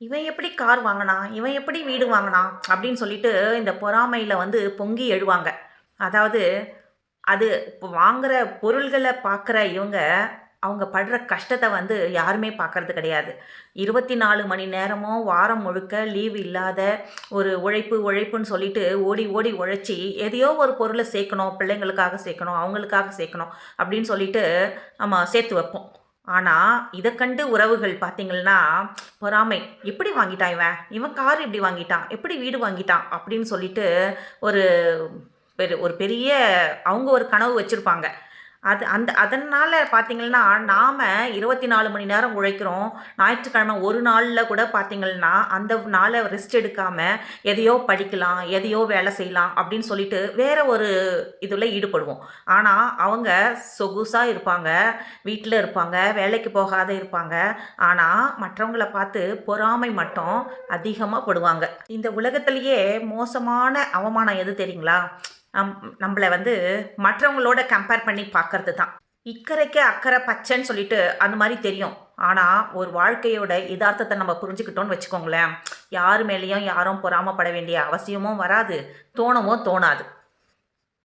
இவன் எப்படி கார் வாங்கினான் இவன் எப்படி வீடு வாங்கினான் அப்படின்னு சொல்லிட்டு இந்த பொறாமையில் வந்து பொங்கி எழுவாங்க. அதாவது அது இப்போ பொருள்களை பார்க்குற இவங்க அவங்க படுற கஷ்டத்தை வந்து யாருமே பார்க்கறது கிடையாது. இருபத்தி நாலு மணி நேரமும் வாரம் முழுக்க லீவ் இல்லாத ஒரு உழைப்பு உழைப்புன்னு சொல்லிட்டு ஓடி ஓடி உழைச்சி எதையோ ஒரு பொருளை சேர்க்கணும் பிள்ளைங்களுக்காக சேர்க்கணும் அவங்களுக்காக சேர்க்கணும் அப்படின்னு சொல்லிட்டு நம்ம சேர்த்து வைப்போம். ஆனால் இதை கண்டு உறவுகள் பார்த்தீங்கன்னா பொறாமை எப்படி வாங்கிட்டான் இவன்? இவன் கார் இப்படி வாங்கிட்டான்? எப்படி வீடு வாங்கிட்டான்? அப்படின்னு சொல்லிட்டு ஒரு பெரு ஒரு பெரிய அவங்க ஒரு கனவு வச்சுருப்பாங்க. அது அந்த அதனால் பார்த்தீங்கன்னா நாம் இருபத்தி நாலு மணி நேரம் உழைக்கிறோம். ஞாயிற்றுக்கிழமை ஒரு நாளில் கூட பார்த்தீங்கன்னா அந்த நாளை ரெஸ்ட் எடுக்காமல் எதையோ படிக்கலாம் எதையோ வேலை செய்யலாம் அப்படின்னு சொல்லிட்டு வேற ஒரு இதில் ஈடுபடுவோம். ஆனால் அவங்க சொகுசாக இருப்பாங்க வீட்டில் இருப்பாங்க வேலைக்கு போகாத இருப்பாங்க. ஆனால் மற்றவங்கள பார்த்து பொறாமை மட்டும் அதிகமாக படுவாங்க. இந்த உலகத்திலேயே மோசமான அவமானம் எது தெரியுங்களா? நம்மளை வந்து மற்றவங்களோட கம்பேர் பண்ணி பார்க்கறது தான் இக்கரைக்கு அக்கறை பச்சைன்னு சொல்லிட்டு அந்த மாதிரி தெரியும். ஆனால் ஒரு வாழ்க்கையோட யதார்த்தத்தை நம்ம புரிஞ்சுக்கிட்டோன்னு வச்சுக்கோங்களேன். யார் மேலேயும் யாரும் பொறாமப்பட வேண்டிய அவசியமும் வராது. தோணவும் தோணாது.